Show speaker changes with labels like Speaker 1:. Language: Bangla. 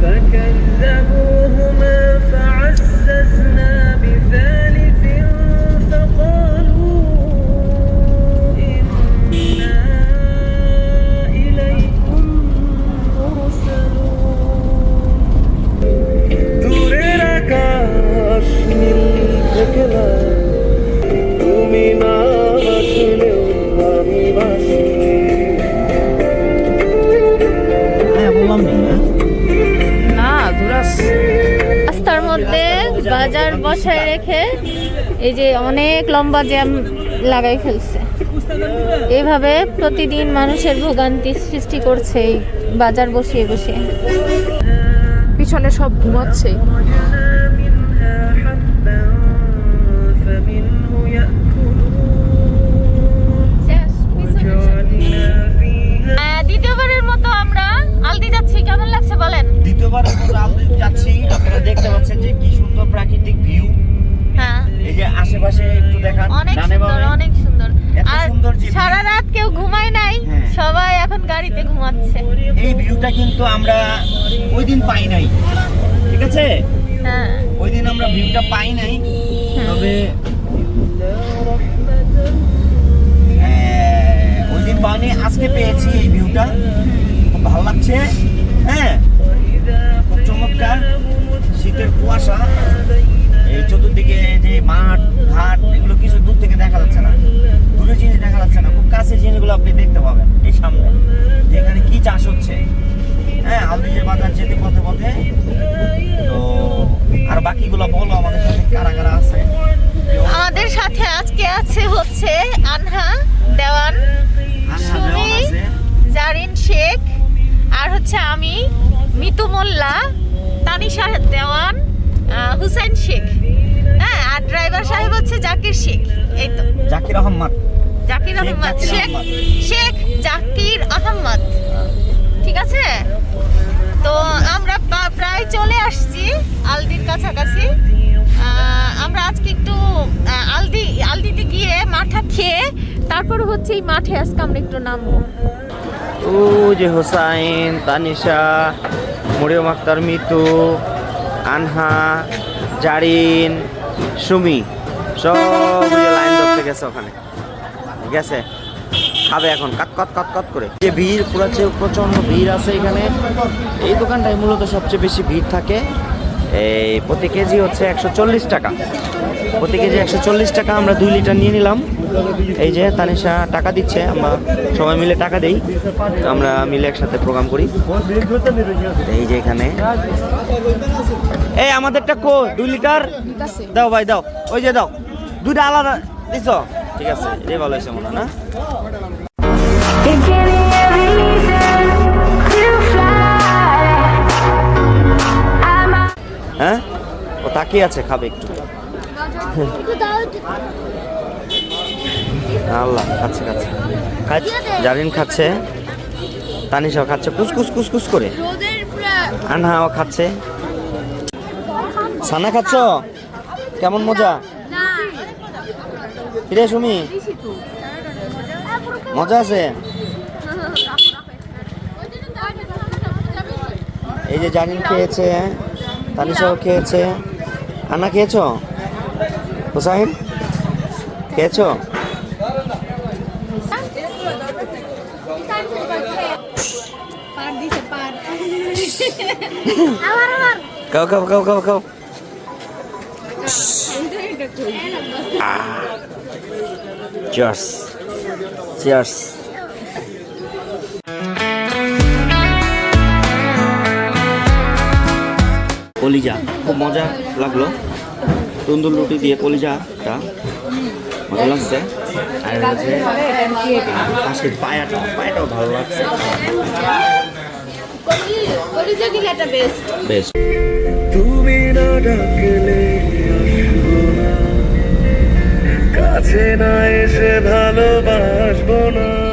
Speaker 1: second বসায় রেখে এই যে অনেক লম্বা জ্যাম লাগাই ফেলছে। এভাবে প্রতিদিন মানুষের ভোগান্তি সৃষ্টি করছে বাজার বসিয়ে বসিয়ে। পিছনে সব ঘুমাচ্ছে।
Speaker 2: প্রাকৃতিক ভিউ
Speaker 1: হ্যাঁ।
Speaker 2: এই যে আশেপাশে একটু দেখান
Speaker 1: অনেক সুন্দর। অনেক সুন্দর। আর সারা রাত কেউ ঘুমায় নাই
Speaker 2: হ্যাঁ।
Speaker 1: সবাই এখন গাড়িতে ঘুমাচ্ছে।
Speaker 2: এই ভিউটা কিন্তু আমরা ওই দিন পাই নাই ঠিক আছে?
Speaker 1: হ্যাঁ।
Speaker 2: ওই দিন আমরা ভিউটা পাই নাই তবে ওই দিন পাইনি আজকে পেয়েছি এই ভিউটা খুব ভালো লাগছে হ্যাঁ। খুব চমৎকার শীতের কুয়াশা। মাঠ ঘাট এগুলো কিছু দূর থেকে দেখা যাচ্ছে না। দূরে জিনিস দেখা যাচ্ছে না। খুব কাছে জিনিসগুলো আপনি দেখতে পাবেন এই সামনে। যে এখানে কি চাষ হচ্ছে। হ্যাঁ হালদিজের বাজার যেতে পথে পথে। তো আর বাকিগুলো বলো আমাদের সাথে কারা কারা আছে?
Speaker 1: আমাদের সাথে আজকে আছে হচ্ছে আনহা দেওয়ান সুমি জারিন শেখ আর হচ্ছে আমি মিতু মোল্লা তানিশা দেওয়ান আহ, হুসেন শেখ হ্যাঁ আর ড্রাইভার সাহেব হচ্ছে জাকির শেখ এই তো।
Speaker 2: জাকির আহমদ
Speaker 1: জাকির আহমদ শেখ শেখ জাকির আহমদ ঠিক আছে? তো আমরা প্রায় চলে আসছি আলদির কাছাকাছি। আমরা আজকে একটু আলদি আলদিতে গিয়ে মাঠা খেয়ে তারপর হচ্ছে এই মাঠে আজকে আমরা একটু নামবো।
Speaker 2: ও যে হোসাইন তানিশা মরিয়ম আক্তার মিতু আনহা জারিন সুমি। সব লাইন ধরতে গেছে ওখানে। গেছে? খাবে এখন। কাত কত কত কত করে। যে ভিড় পুরো প্রচণ্ড ভিড় আছে এখানে এই দোকানটায় মূলত সবচেয়ে বেশি ভিড় থাকে এই প্রতি কেজি হচ্ছে একশো চল্লিশ টাকা। প্রতি কেজি একশো চল্লিশ টাকা আমরা দুই লিটার নিয়ে নিলাম। এই যে তানিশা টাকা দিচ্ছে আমরা সবাই মিলে টাকা দেই। আমরা মিলে একসাথে প্রোগ্রাম করি। এই যে এখানে। এই আমাদেরটা কো দুই লিটার? দাও ভাই দাও। ওই যে দাও। দুইটা আলাদা দিছ? ঠিক আছে এই ভালো হয়েছে মনে না? হ্যাঁ? ও তাকিয়ে আছে, খাবে একটু। আল্লাহ, খাচ্ছে খাচ্ছে। খাচ্ছে জারিন খাচ্ছে। তানিশাও খাচ্ছে। কুসকুস কুসকুস করে। আনহাও খাচ্ছে। সানা খাচ্ছ? কেমন মজা? ফিরে সুমি? মজা আছে? এই যে জানিন খেয়েছে, তানিশাও খেয়েছে। আনা খেয়েছো? হুসাইন? খেয়েছো? খাও খাও খাও খাও খাও। চিয়ার্স চিয়ার্স কলিজা খুব মজা লাগল। তন্দুর রুটি দিয়ে কলিজাটা মজা লাগছে। আর এটা হচ্ছে হাঁসের পায়াটা পায়াটাও ভালো লাগছে। বেশ
Speaker 3: তুমি না ডাকলে কাছে না এসে ভালোবাসবো না।